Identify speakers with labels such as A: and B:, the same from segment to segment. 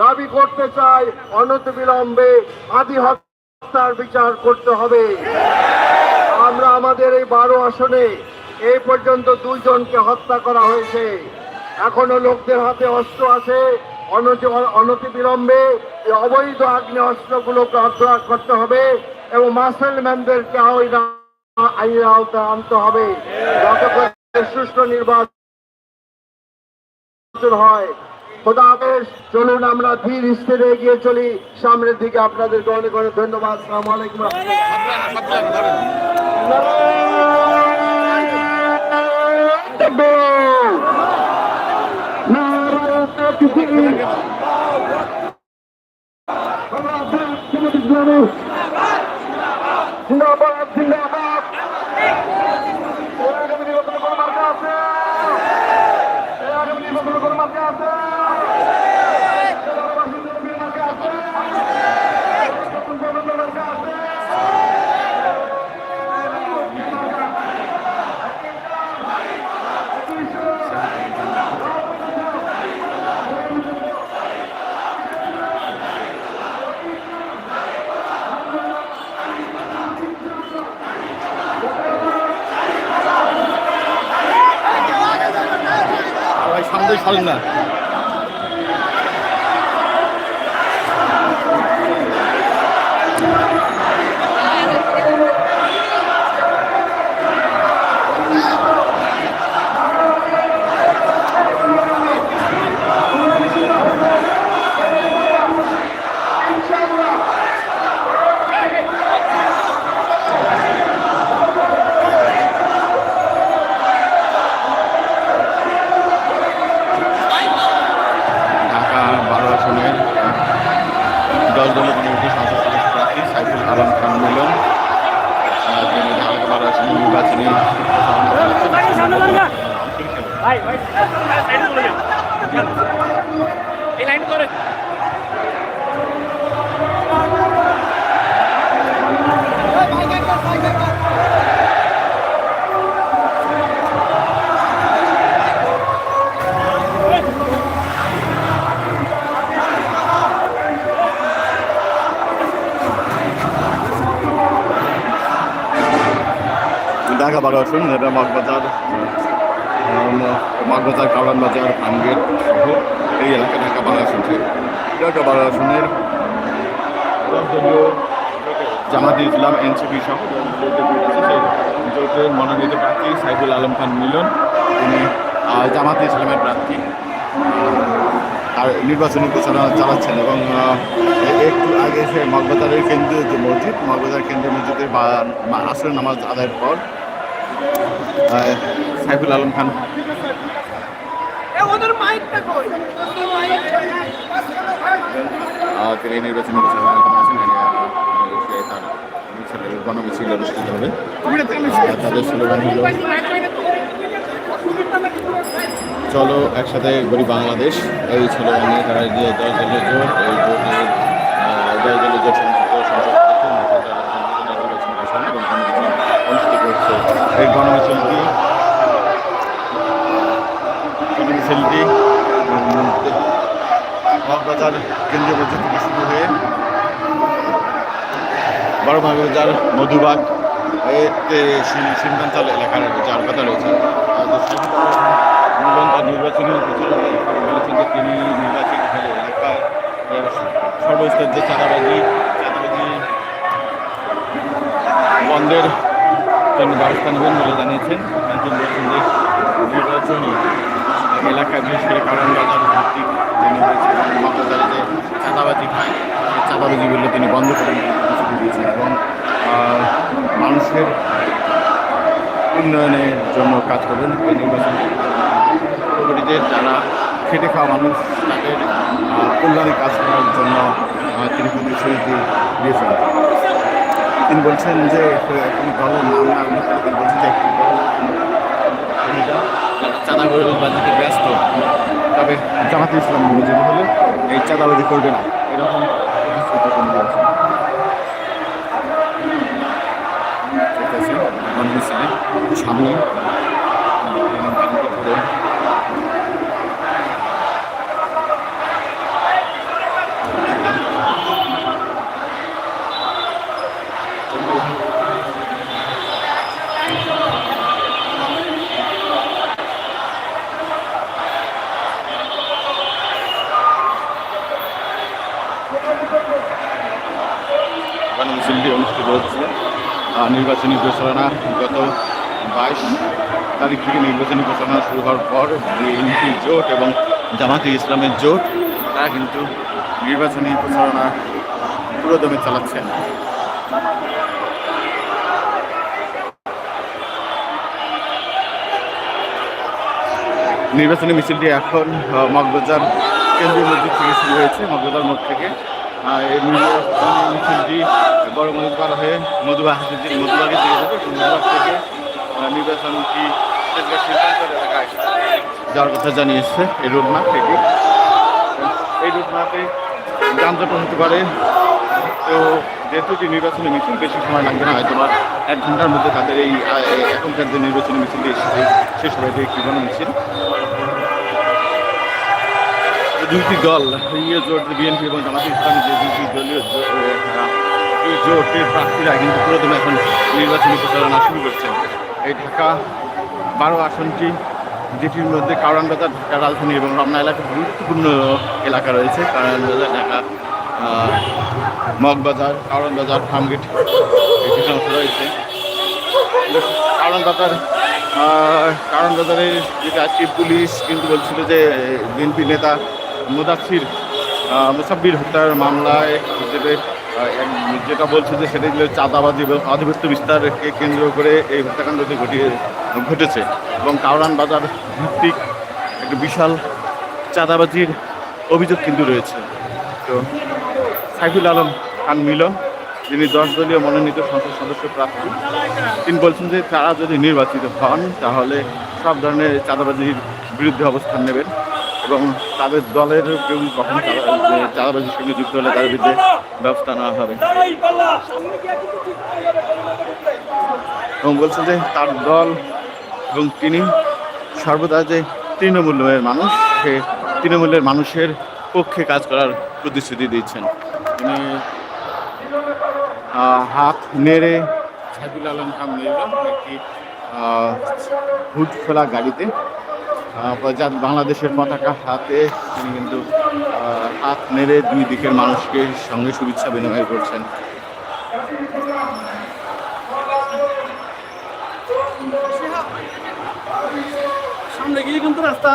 A: দাবি করতে চাই অনতিবিলম্বে আদি হত্যার বিচার করতে হবে। আমরা আমাদের এই বারো আসনে এই পর্যন্ত দুইজনকে হত্যা করা হয়েছে। এখনও লোকদের হাতে অস্ত্র আছে। অনতি- অনতিবিলম্বে এই অবৈধ আগ্নেয় অস্ত্রগুলোকে অধ্যয়ন করতে হবে এবং মাসেল ম্যানদেরকে আইনের আওতায় আনতে হবে। সুষ্ঠু নির্বাচন হয়। খোদা হাফেজ, চলুন আমরা ধীর স্থিরে এগিয়ে চলি। সামনের দিকে আপনাদেরকে অনেক অনেক ধন্যবাদ। সালাম আলাইকুম। জিন্দাবাদ জিন্দাবাদ এর আগামী নির্বাচনে কোনো মার্কা আছে এর আগামী নির্বাচনে কোনো মার্কা আছে মার্কা আছে মার্কা আছে
B: ভাই আসন এটা মগবাজার মগবাজার কালান বাজার ফানগেট সহ এই এলাকা ঢাকা থেকে ঢাকা দলীয় জামাতে ইসলাম, এনসিপি সহ জোটে জোটের মনোনীত প্রার্থী সাইফুল আলম খান মিলন। তিনি জামাতে ইসলামের প্রার্থী। আর নির্বাচনী প্রচারণা চালাচ্ছেন এবং একটু আগে সে মগবাজারের কেন্দ্রীয় যে মসজিদ মগবাজার কেন্দ্রীয় মসজিদের বা- আসরের নামাজ আদায়ের পর সাইফুল আলম খান।
C: ওদের মাইকটা কই?
B: তিনি নির্বাচনী গণমিছিল অনুষ্ঠিত হবে। তাদের স্লোগান হলো চলো একসাথে গড়ি বাংলাদেশ। এই স্লোগান নিয়ে তারা যে দশ দলীয় জোট এই জোটের দলীয় জোট সমর্থিত সংসদ সদস্য নির্বাচন আসন এবং গণমিছিল অনুষ্ঠিত হচ্ছে এই গণমিছিলটি উম, বাগবাজার কেন্দ্রীয় মসজিদ থেকে শুরু হয়ে বড় বাগবাজার মধুবাগ সিন্ধাঞ্চল এলাকার যে আলকাতা রয়েছে। তার নির্বাচনী বলেছেন যে তিনি নির্বাচিত এলাকার সর্বস্তর যে চাঁদাবাজি চাঁদাবাজি জন্য ব্যবস্থা নেবেন বলে জানিয়েছেন তিনি বলেছেন যে নির্বাচনী এলাকায় বিশেষ করে কারণ বাজার ভিত্তিক নির্বাচন মহাবাজারে যে চাঁদাবাজি হয় চাঁদাবাজিগুলো তিনি বন্ধ করে প্রতিশ্রুতি দিয়েছেন এবং মানুষের উন্নয়নের জন্য কাজ করবেন এই নির্বাচন পরবর্তীতে যারা খেটে খাওয়া মানুষ, তাদের কল্যাণে কাজ করার জন্য তিনি প্রতিশ্রুতি দিয়েছেন। তিনি বলছেন যে দলের নাম বলছেন যে চাঁদাবাজিতে ব্যস্ত। তবে জামাতে ইসলাম বিরোধী হলে এই চাঁদাবাজি করবে না। এরকম সামনে এবং গাড়িতে করে মিছিলটি অনুষ্ঠিত হচ্ছে। নির্বাচনী প্রচারণা গত বাইশ তারিখ থেকে নির্বাচনী প্রচারণা শুরু হওয়ার পর বিএনপি জোট এবং জামাতে ইসলামের জোট, তারা কিন্তু নির্বাচনী প্রচারণা পুরোদমে চালাচ্ছেন নির্বাচনী মিছিলটি এখন মগবাজার কেন্দ্রীয় মসজিদ থেকে শুরু হয়েছে মগবাজার মোড় থেকে। এই নির্বাচনী মিছিলটি বড় মধুবার হয়ে মধুবাগ মধুবাগে দিয়ে যাবে মধুবাগ থেকে শিল্পাঞ্চল এলাকায় যাওয়ার কথা জানিয়েছে এই রোড ম্যাপ থেকে এই রোড ম্যাপে যানজট হতে পারে। তো যেহেতু এটি নির্বাচনী মিছিল, বেশি সময় লাগবে না হয়তো এক ঘণ্টার মধ্যে তাদের এই এখনকার যে নির্বাচনী মিছিলটি এসেছে শেষ হবে এটি একটি মিছিল দুইটি দল ইয়ে জোট, বিএনপি এবং জামাত ইসলামী, যে দুইটি দলীয় এই জোটের প্রার্থীরা কিন্তু পুরোদমে এখন নির্বাচনী প্রচারণা শুরু করছেন এই ঢাকা বারো আসনটি, যেটির মধ্যে বাজার ঢাকা রাজধানী এবং রমনা এলাকা গুরুত্বপূর্ণ এলাকা রয়েছে। কারণ ঢাকা মগবাজার কারণ বাজার ফার্মগেট এই সমস্ত রয়েছে। কারণ বাজার কারণ বাজারের যেটা আজকে পুলিশ কিন্তু বলছিল যে বিএনপি নেতা মুদাসির মুসাব্বির হত্যার মামলায় যেটা যেটা বলছে যে সেটা ছিল চাঁদাবাজি এবং আধিপত্য বিস্তারকে কেন্দ্র করে এই হত্যাকাণ্ডটি ঘটিয়ে ঘটেছে এবং কাউরান বাজার ভিত্তিক একটা বিশাল চাঁদাবাজির অভিযোগ কিন্তু রয়েছে। তো সাইফুল আলম খান মিলন, যিনি দশ দলীয় মনোনীত সংসদ সদস্য প্রার্থী, তিনি বলছেন যে তারা যদি নির্বাচিত হন, তাহলে সব ধরনের চাঁদাবাজির বিরুদ্ধে অবস্থান নেবেন। এবং তাদের দলের কেউ কখনো চাঁদাবাজির সঙ্গে যুক্ত হলে তাদের বিরুদ্ধে ব্যবস্থা নেওয়া হবে। এবং বলছেন যে তার দল এবং তিনি সর্বদা যে তৃণমূলের মানুষ, সে তৃণমূলের মানুষের পক্ষে কাজ করার প্রতিশ্রুতি দিচ্ছেন তিনি হাত নেড়ে সাইদুল আলম খান একটি হুড খোলা গাড়িতে। বাংলাদেশের পতাকা হাতে তিনি কিন্তু হাত নেড়ে দুই দিকের মানুষকে সঙ্গে শুভেচ্ছা বিনিময় করছেন।
D: সামনে গিয়ে কিন্তু রাস্তা।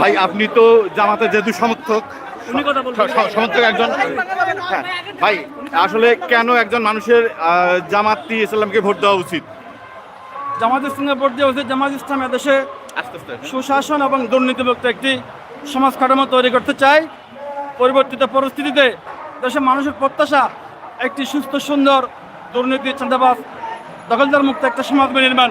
B: ভাই আপনি তো জামাতের যেহেতু সমর্থক সমর্থক একজন। হ্যাঁ ভাই আসলে কেন একজন মানুষের জামাতি ইসলামকে ভোট দেওয়া উচিত?
C: জামাত ইসলামের ভোট দেওয়া উচিত জামাত ইসলাম এদেশে
B: আস্তে আস্তে।
C: সুশাসন এবং দুর্নীতিমুক্ত একটি সমাজ কাঠামো তৈরি করতে চাই পরিবর্তিত পরিস্থিতিতে দেশের মানুষের প্রত্যাশা একটি সুস্থ সুন্দর দুর্নীতি চাঁদাবাজ দখলদার মুক্ত একটা সমাজ নির্মাণ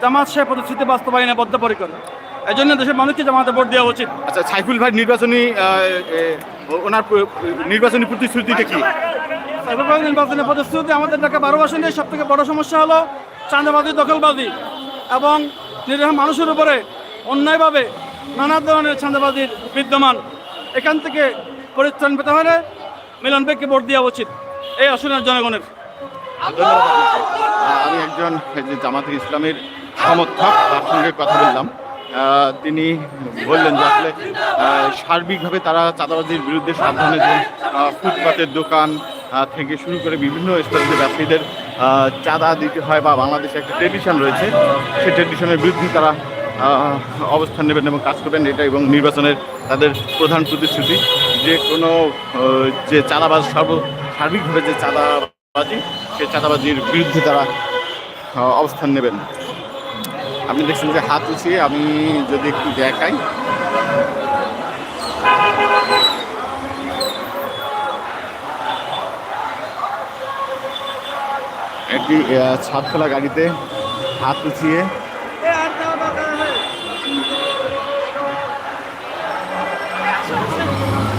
C: জামাত সে প্রতিশ্রুতি বাস্তবায়নে বদ্ধপরিকর। এই জন্য দেশের মানুষকে জামাতে ভোট দেওয়া উচিত।
B: আচ্ছা সাইফুল ভাই নির্বাচনী ওনার নির্বাচনী প্রতিশ্রুতিটা কি?
C: সাইবার নির্বাচনের প্রতিশ্রুতি আমাদের ঢাকা বারো আসনে সব থেকে বড় সমস্যা হলো চাঁদাবাজি দখলবাজি এবং নিরীহ মানুষের উপরে অন্যায়ভাবে নানা ধরনের চাঁদাবাজির বিদ্যমান। এখান থেকে পরিত্রাণ পেতে হলে মিলন ভাইকে ভোট দেওয়া উচিত। এই আসনের জনগণের।
B: আমি একজন জামাতের ইসলামের সমর্থক তার সঙ্গে কথা বললাম। তিনি বললেন যে আসলে সার্বিকভাবে তারা চাঁদাবাজির বিরুদ্ধে সাবধানে আহ, ফুটপাতের দোকান থেকে শুরু করে বিভিন্ন স্তরের ব্যবসায়ীদের চাঁদা দিতে হয় বা বাংলাদেশে একটা ট্রেডিশন রয়েছে সেই ট্রেডিশনের বিরুদ্ধে তারা অবস্থান নেবেন এবং কাজ করবেন। এটা এবং নির্বাচনের তাদের প্রধান প্রতিশ্রুতি যে কোনো যে চাঁদাবাজ সর্ব সার্বিকভাবে যে চাঁদাবাজি, সেই চাঁদাবাজির বিরুদ্ধে তারা অবস্থান নেবেন। আপনি দেখছেন যে হাত উঠিয়ে আমি যদি একটু দেখাই। একটি ছাদ খোলা গাড়িতে হাত উঠিয়ে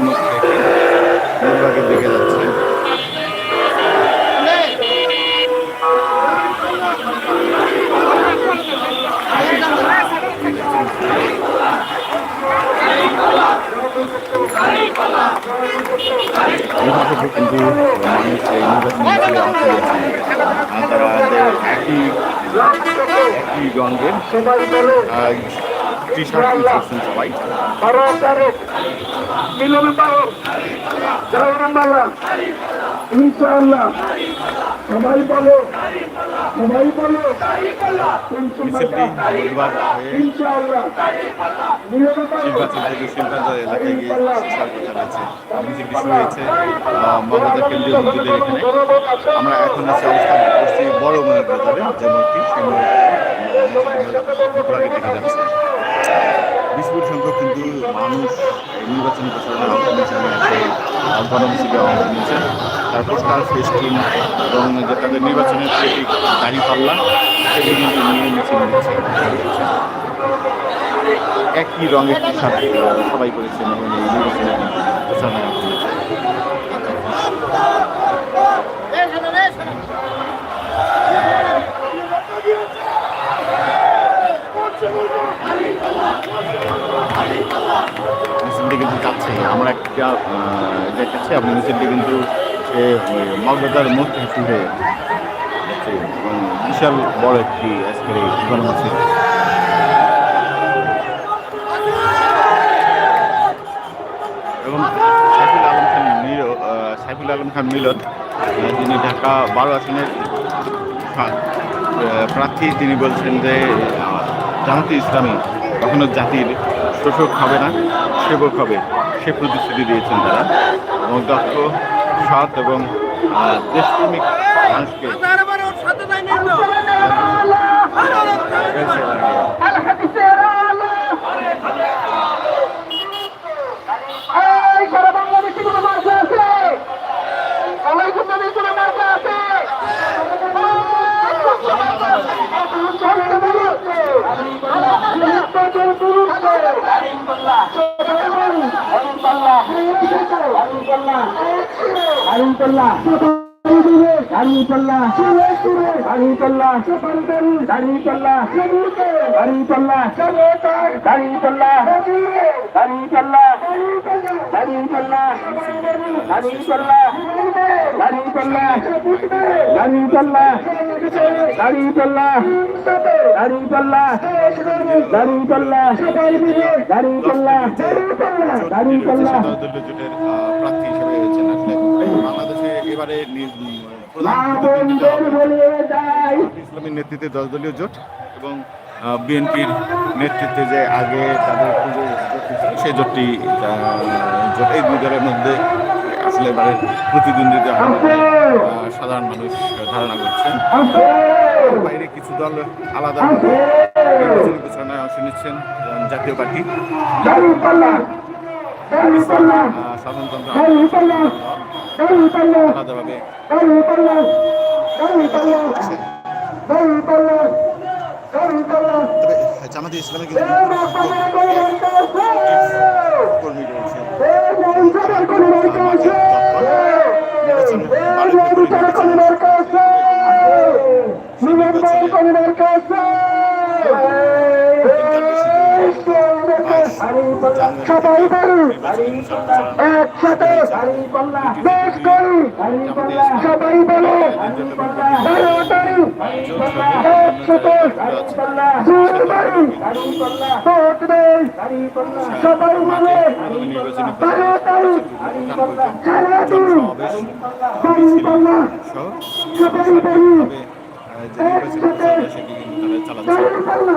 B: মুখ থেকে দুর্ভাগের দিকে যাচ্ছে এভাবে কিন্তু
E: সবাই ইনশাআল্লাহ সবাই বলো সবাই বলো ইনশাআল্লাহ
B: থেকে এলাকায় গিয়ে প্রচার প্রচার হয়েছে কেন্দ্রীয় এখানে আমরা এখন আছি অবস্থান করছি বড় মনে বাজারে যে মূর্তি সেই মূর্তি যাচ্ছে। বিপুল সংখ্যক কিন্তু মানুষ নির্বাচনী প্রচারণা অংশ নিয়েছে সেই গণমিছিলে অংশ নিয়েছে তার পোস্টার ফেস্টিং এবং যে তাদের নির্বাচনের প্রতীক দাঁড়িয়ে পাল্লা, সেগুলো কিন্তু নিয়ে মিছিল নিচ্ছে একই রঙের টি সবাই করেছেন এবং এই নির্বাচনের প্রচারণায় অংশ মিছিলটি কিন্তু যাচ্ছে। আমরা একটা দেখাচ্ছি, আপনি কিন্তু থেকে শুরু হয়ে যাচ্ছে। বিশাল বড় একটি এই গণমিছিল এবং সাইফুল আলম খান মিল সাইফুল আলম খান মিলন, যিনি ঢাকা বারো আসনের প্রার্থী, তিনি বলছেন যে জামাতে ইসলামী কখনো জাতির শোষক হবে না, সেবক হবে, সে প্রতিশ্রুতি দিয়েছেন তারা। এবং দক্ষ, সৎ এবং দেশপ্রেমিক মানুষকে
E: அறிவிப்பல்ல அறிவிப்பல்ல அறிவிப்பல்ல দাঁড়িয়ে
B: ইসলামের নেতৃত্বে দশ দলীয় জোট এবং বিএনপির নেতৃত্বে যে আগে তাদের ছিল, সেই জোটটি জোট এই দুই দলের মধ্যে আসলে এবারে প্রতিদ্বন্দ্বিতা সাধারণ মানুষ ধারণা করছেন বাইরে কিছু দল আলাদা প্রচারণায় অংশ নিচ্ছেন জাতীয় পার্টি। সাধারণতন্ত্র আলাদাভাবে জামাতে ইসলামে কিন্তু কর্মী রয়েছে।
E: সবাই বলি একসাথে বেশ করি সবাই বলো তারিখ একসাথে জোর বাড়ি ভোট দেয় সবাই বারো তারিখ সারাদিন বাড়ি সবাই পাল্লা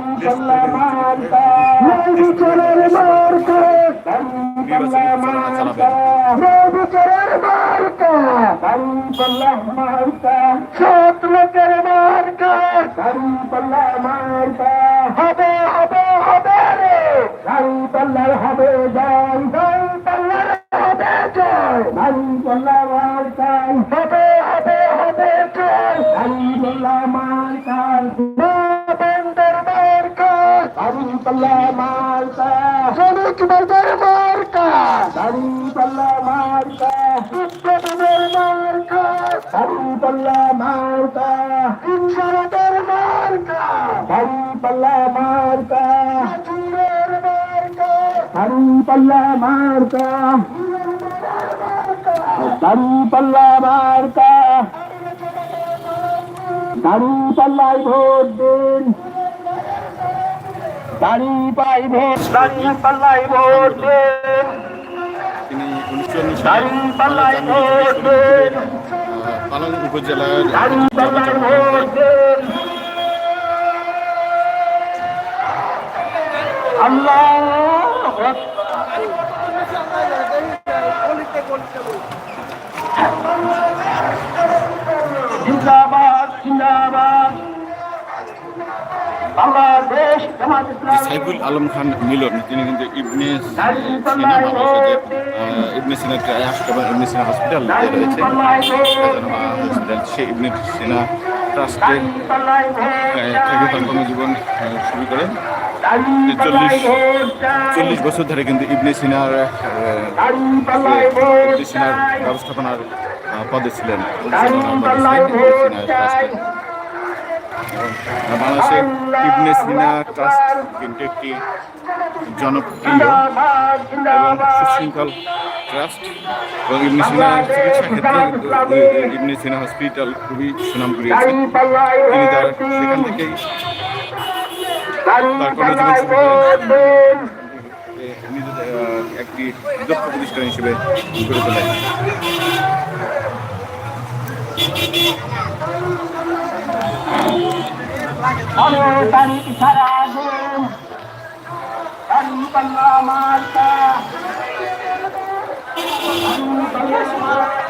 E: লোকের মার্কা। দাঁড়িপাল্লা মার্কা হবে হবে হবে রে দাঁড়িপাল্লার হবে জয় দাঁড়িপাল্লার হবে জয় দাঁড়িপাল্লা মার্কা শ্রমিক বন্ধের মার্কা দাঁড়িপাল্লা মার্কা বিপ্লবীদের মার্কা দাঁড়িপাল্লা মার্কা ইনসারাদের মার্কা দাঁড়িপাল্লা মার্কা চুরের মার্কা দাঁড়িপাল্লা মার্কা দাঁড়িপাল্লা মার্কা দাঁড়িপাল্লায় ভোট দিন দাঁড়ি পাই ভোট দাঁড়িপাল্লায় ভোট
B: তিনি উনিশশো পালং উপজেলার
E: আল্লাহ জিন্দাবাদ জিন্দাবাদ।
B: সাইফুল আলম খান মিলন তিনি কিন্তু ইবনে সিনা ইবনে সিনা এবং ইবনে সিনা হসপিটাল রয়েছে। হসপিটাল সে ইবনে সিনা ট্রাস্টে থেকে তার কর্মজীবন শুরু করেন। চল্লিশ চল্লিশ বছর ধরে কিন্তু ইবনে সিনার আহ, ইবনে সিনার ব্যবস্থাপনার পদে ছিলেন। ইবনে সিনা ট্রাস্টে বাংলাদেশে ইবনে সিনা ট্রাস্ট কিন্তু একটি জনপ্রিয় এবং সুশৃঙ্খল ট্রাস্ট এবং ইবনে সিনা চিকিৎসা ক্ষেত্রে ইবনে সিনা হসপিটাল খুবই সুনাম কুড়িয়েছে। তিনি তার সেখান থেকেই তার কর্মজীবন শুরু করেন। একটি দক্ষ প্রতিষ্ঠান হিসেবে গড়ে তোলেন।
E: অনেক তারিখ সারা দিন দাঁড়িপাল্লা মার্কা দাঁড়িপাল্লা মার্কা